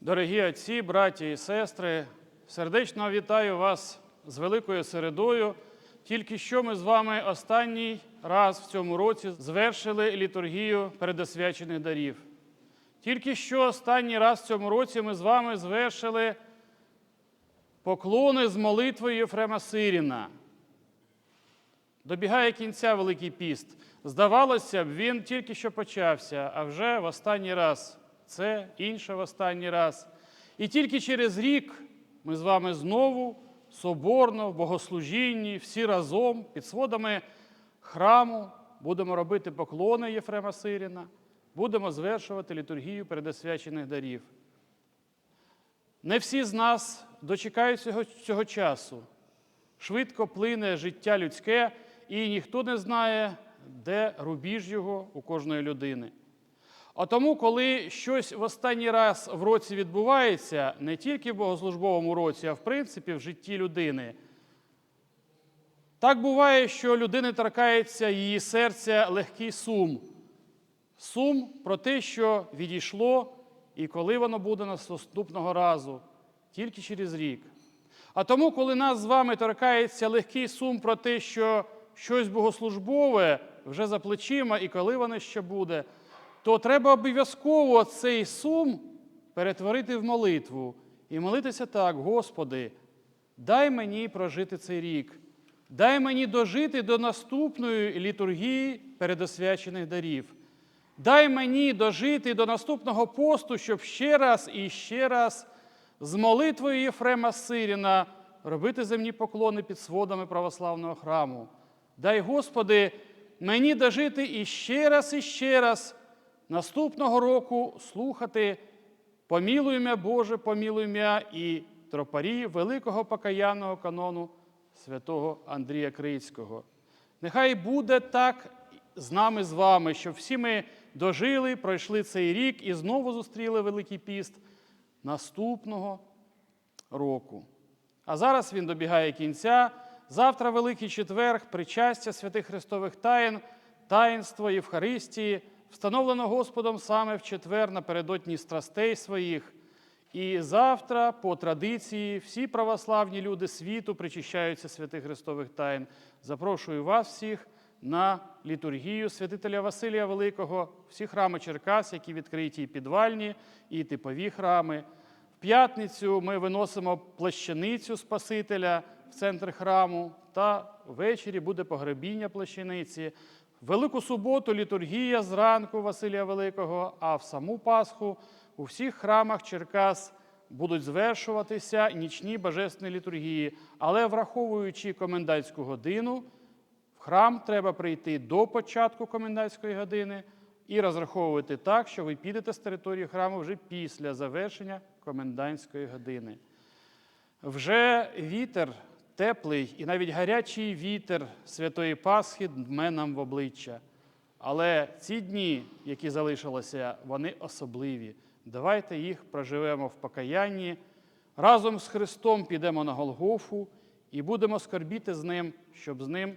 Дорогі отці, браті і сестри, сердечно вітаю вас з Великою Середою. Тільки що ми з вами останній раз в цьому році звершили літургію передосвячених дарів. Тільки що останній раз в цьому році ми з вами звершили поклони з молитвою Єфрема Сиріна. Добігає кінця Великий піст. Здавалося б, він тільки що почався, а вже в останній раз це інше в останній раз. І тільки через рік ми з вами знову соборно, в богослужінні, всі разом під сводами храму будемо робити поклони Єфрема Сиріна, будемо звершувати літургію передосвячених дарів. Не всі з нас дочекають цього, цього часу. Швидко плине життя людське, і ніхто не знає, де рубіж його у кожної людини. А тому, коли щось в останній раз в році відбувається, не тільки в богослужбовому році, а в принципі в житті людини, так буває, що людини торкається її серця легкий сум. Сум про те, що відійшло, і коли воно буде наступного разу, тільки через рік. А тому, коли нас з вами торкається легкий сум про те, що щось богослужбове вже за плечима, і коли воно ще буде, то треба обов'язково цей сум перетворити в молитву і молитися так, Господи, дай мені прожити цей рік, дай мені дожити до наступної літургії передосвячених дарів. Дай мені дожити до наступного посту, щоб ще раз і ще раз з молитвою Єфрема Сиріна робити земні поклони під сводами православного храму. Дай, Господи, мені дожити і ще раз, і ще раз наступного року слухати помілуй м'я Боже, помілуй м'я і тропарі великого покаянного канону святого Андрія Крицького. Нехай буде так з нами, з вами, щоб всі ми дожили, пройшли цей рік і знову зустріли Великий піст наступного року. А зараз він добігає кінця. Завтра Великий четверг, причастя святих Христових таїн, таїнство Євхаристії, встановлено Господом саме в четвер напередодні страстей своїх. І завтра, по традиції, всі православні люди світу причащаються святих Христових таїн. Запрошую вас всіх на літургію святителя Василія Великого, всі храми Черкас, які відкриті і підвальні, і типові храми. В п'ятницю ми виносимо плащаницю Спасителя в центр храму, та ввечері буде погребіння плащаниці. Велику суботу літургія зранку Василія Великого, а в саму Пасху у всіх храмах Черкас будуть звершуватися нічні божественні літургії, але враховуючи комендантську годину, в храм треба прийти до початку комендантської години і розраховувати так, що ви підете з території храму вже після завершення комендантської години. Вже вітер теплий і навіть гарячий вітер Святої Пасхи дме нам в обличчя. Але ці дні, які залишилися, вони особливі. Давайте їх проживемо в покаянні. Разом з Христом підемо на Голгофу і будемо скорбіти з Ним, щоб з Ним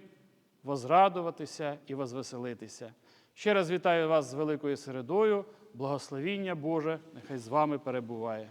возрадуватися і возвеселитися. Ще раз вітаю вас з Великою Середою. Благословіння Боже, нехай з вами перебуває.